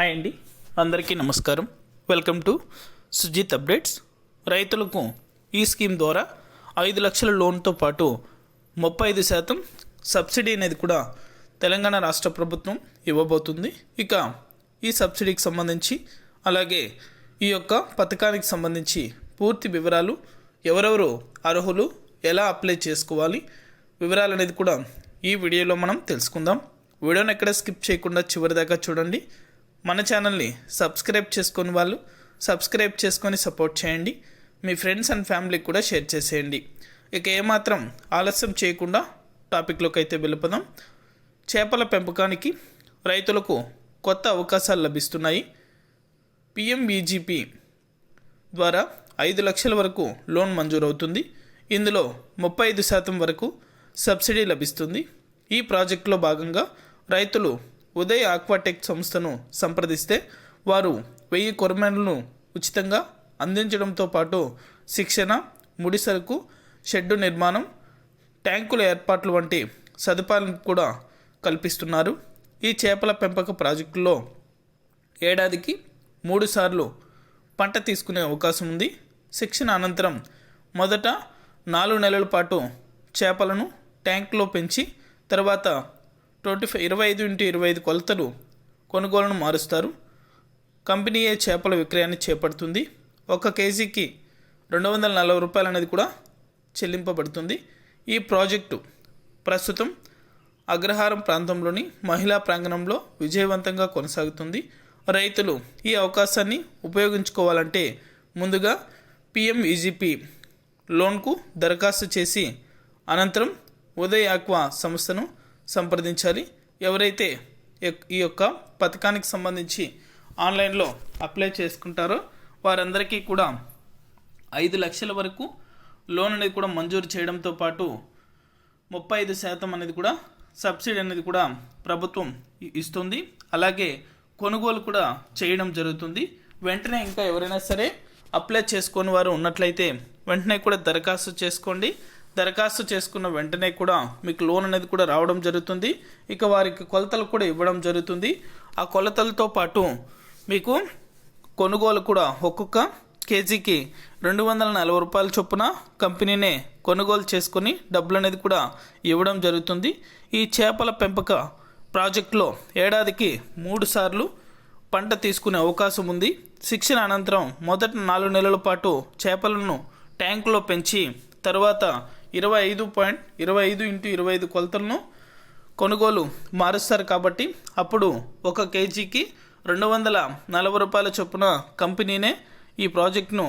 Hi అండి. అందరికీ నమస్కారం. వెల్కమ్ టు సుజిత్ అప్డేట్స్ రైతులకు ఈ స్కీమ్ ద్వారా ఐదు లక్షల లోన్తో పాటు ముప్పై ఐదు శాతం సబ్సిడీ అనేది కూడా తెలంగాణ రాష్ట్ర ప్రభుత్వం ఇవ్వబోతుంది. ఇక ఈ సబ్సిడీకి సంబంధించి అలాగే ఈ యొక్క పథకానికి సంబంధించి పూర్తి వివరాలు ఎవరెవరు అర్హులు ఎలా అప్లై చేసుకోవాలి వివరాలు అనేది కూడా ఈ వీడియోలో మనం తెలుసుకుందాం. వీడియోని ఎక్కడ స్కిప్ చేయకుండా చివరి దాకా చూడండి. మన ఛానల్ని సబ్స్క్రైబ్ చేసుకుని వాళ్ళు సబ్స్క్రైబ్ చేసుకొని సపోర్ట్ చేయండి. మీ ఫ్రెండ్స్ అండ్ ఫ్యామిలీకి కూడా షేర్ చేసేయండి. ఇక ఏమాత్రం ఆలస్యం చేయకుండా టాపిక్లోకి అయితే వెళ్ళిపోదాం. చేపల పెంపకానికి రైతులకు కొత్త అవకాశాలు లభిస్తున్నాయి. పిఎంబీజీపీ ద్వారా ఐదు లక్షల వరకు లోన్ మంజూరవుతుంది. ఇందులో ముప్పై ఐదు శాతం వరకు సబ్సిడీ లభిస్తుంది. ఈ ప్రాజెక్టులో భాగంగా రైతులు ఉదయ్ ఆక్వాటెక్ సంస్థను సంప్రదిస్తే వారు వెయ్యి కొరమేలను ఉచితంగా అందించడంతో పాటు శిక్షణ ముడిసరుకు షెడ్డు నిర్మాణం ట్యాంకుల ఏర్పాట్లు వంటి సదుపాయాలను కూడా కల్పిస్తున్నారు. ఈ చేపల పెంపక ప్రాజెక్టులో ఏడాదికి మూడు సార్లు పంట తీసుకునే అవకాశం ఉంది. శిక్షణ అనంతరం మొదట నాలుగు నెలల పాటు చేపలను ట్యాంక్లో పెంచి తర్వాత ట్వంటీ ఫైవ్ ఇరవై ఐదు ఇంటూ ఇరవై ఐదు కొలతలు కొనుగోలును మారుస్తారు. కంపెనీయే చేపల విక్రయాన్ని చేపడుతుంది? ఒక కేజీకి రెండు వందల నలభై రూపాయలు అనేది కూడా చెల్లింపబడుతుంది. ఈ ప్రాజెక్టు ప్రస్తుతం అగ్రహారం ప్రాంతంలోని మహిళా ప్రాంగణంలో విజయవంతంగా కొనసాగుతుంది. రైతులు ఈ అవకాశాన్ని ఉపయోగించుకోవాలంటే ముందుగా పిఎం ఈజీపీ లోన్కు దరఖాస్తు చేసి అనంతరం ఉదయ్ ఆక్వా సంస్థను సంప్రదించాలి. ఎవరైతే ఈ యొక్క పథకానికి సంబంధించి ఆన్లైన్లో అప్లై చేసుకుంటారో వారందరికీ కూడా ఐదు లక్షల వరకు లోన్ అనేది కూడా మంజూరు చేయడంతో పాటు ముప్పై ఐదు శాతం అనేది కూడా సబ్సిడీ అనేది కూడా ప్రభుత్వం ఇస్తుంది. అలాగే కొనుగోలు కూడా చేయడం జరుగుతుంది. వెంటనే ఇంకా ఎవరైనా సరే అప్లై చేసుకొని వారు ఉన్నట్లయితే వెంటనే కూడా దరఖాస్తు చేసుకోండి. దరఖాస్తు చేసుకున్న వెంటనే కూడా మీకు లోన్ అనేది కూడా రావడం జరుగుతుంది. ఇక వారికి కొలతలు కూడా ఇవ్వడం జరుగుతుంది. ఆ కొలతలతో పాటు మీకు కొనుగోలు కూడా ఒక్కొక్క కేజీకి రెండు వందల నలభై రూపాయల చొప్పున కంపెనీనే కొనుగోలు చేసుకొని డబ్బులు అనేది కూడా ఇవ్వడం జరుగుతుంది. ఈ చేపల పెంపక ప్రాజెక్టులో ఏడాదికి మూడు సార్లు పంట తీసుకునే అవకాశం ఉంది. శిక్షణ అనంతరం మొదటి నాలుగు నెలల పాటు చేపలను ట్యాంకులో పెంచి తర్వాత ఇరవై ఐదు పాయింట్ ఇరవై ఐదు ఇంటూ ఇరవై ఐదు కొలతలను కొనుగోలు మారుస్తారు కాబట్టి అప్పుడు ఒక కేజీకి రెండు వందల నలభై రూపాయల చొప్పున కంపెనీనే ఈ ప్రాజెక్ట్ను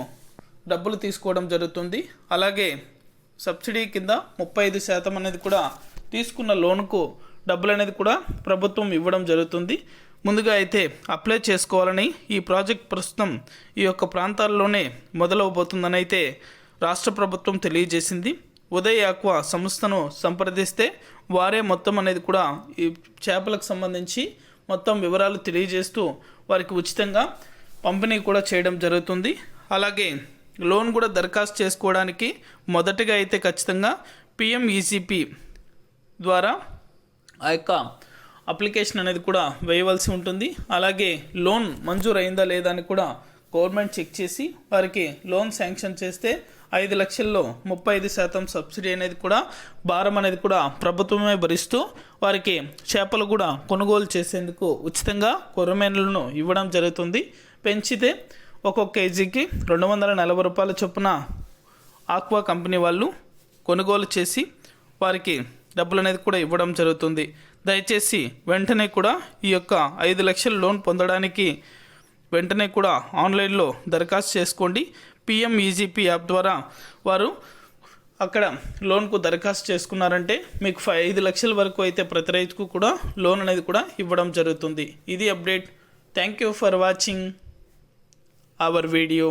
డబ్బులు తీసుకోవడం జరుగుతుంది. అలాగే సబ్సిడీ కింద ముప్పై ఐదు శాతం అనేది కూడా తీసుకున్న లోన్కు డబ్బులు అనేది కూడా ప్రభుత్వం ఇవ్వడం జరుగుతుంది. ముందుగా అయితే అప్లై చేసుకోవాలని ఈ ప్రాజెక్ట్ ప్రస్తుతం ఈ యొక్క ప్రాంతాల్లోనే మొదలవబోతుందని అయితే రాష్ట్ర ప్రభుత్వం తెలియజేసింది. ఉదయ్ ఆక్వా సంస్థను సంప్రదిస్తే వారే మొత్తం అనేది కూడా ఈ చేపలకు సంబంధించి మొత్తం వివరాలు తెలియజేస్తూ వారికి ఉచితంగా పంపిణీ కూడా చేయడం జరుగుతుంది. అలాగే లోన్ కూడా దరఖాస్తు చేసుకోవడానికి మొదటగా అయితే ఖచ్చితంగా పిఎంఈసిపి ద్వారా ఆ యొక్క అప్లికేషన్ అనేది కూడా వేయవలసి ఉంటుంది. అలాగే లోన్ మంజూరు అయిందా లేదా అని కూడా గవర్నమెంట్ చెక్ చేసి వారికి లోన్ శాంక్షన్ చేస్తే ఐదు లక్షల్లో ముప్పై ఐదు శాతం సబ్సిడీ అనేది కూడా భారం అనేది కూడా ప్రభుత్వమే భరిస్తూ వారికి చేపలు కూడా కొనుగోలు చేసేందుకు ఉచితంగా కొరమేనులను ఇవ్వడం జరుగుతుంది. పెంచితే ఒక్కొక్క కేజీకి రెండు వందల నలభై రూపాయల చొప్పున ఆక్వా కంపెనీ వాళ్ళు కొనుగోలు చేసి వారికి డబ్బులు అనేది కూడా ఇవ్వడం జరుగుతుంది. దయచేసి వెంటనే కూడా ఈ యొక్క ఐదు లక్షల లోన్ పొందడానికి వెంటనే కూడా ఆన్లైన్లో దరఖాస్తు చేసుకోండి. పిఎం ఈజీపీ యాప్ ద్వారా వారు అక్కడ లోన్కు దరఖాస్తు చేసుకున్నారంటే మీకు ఫైవ్ ఐదు లక్షల వరకు అయితే ప్రతి రైతుకు కూడా లోన్ అనేది కూడా ఇవ్వడం జరుగుతుంది. ఇది update. Thank you for watching our video.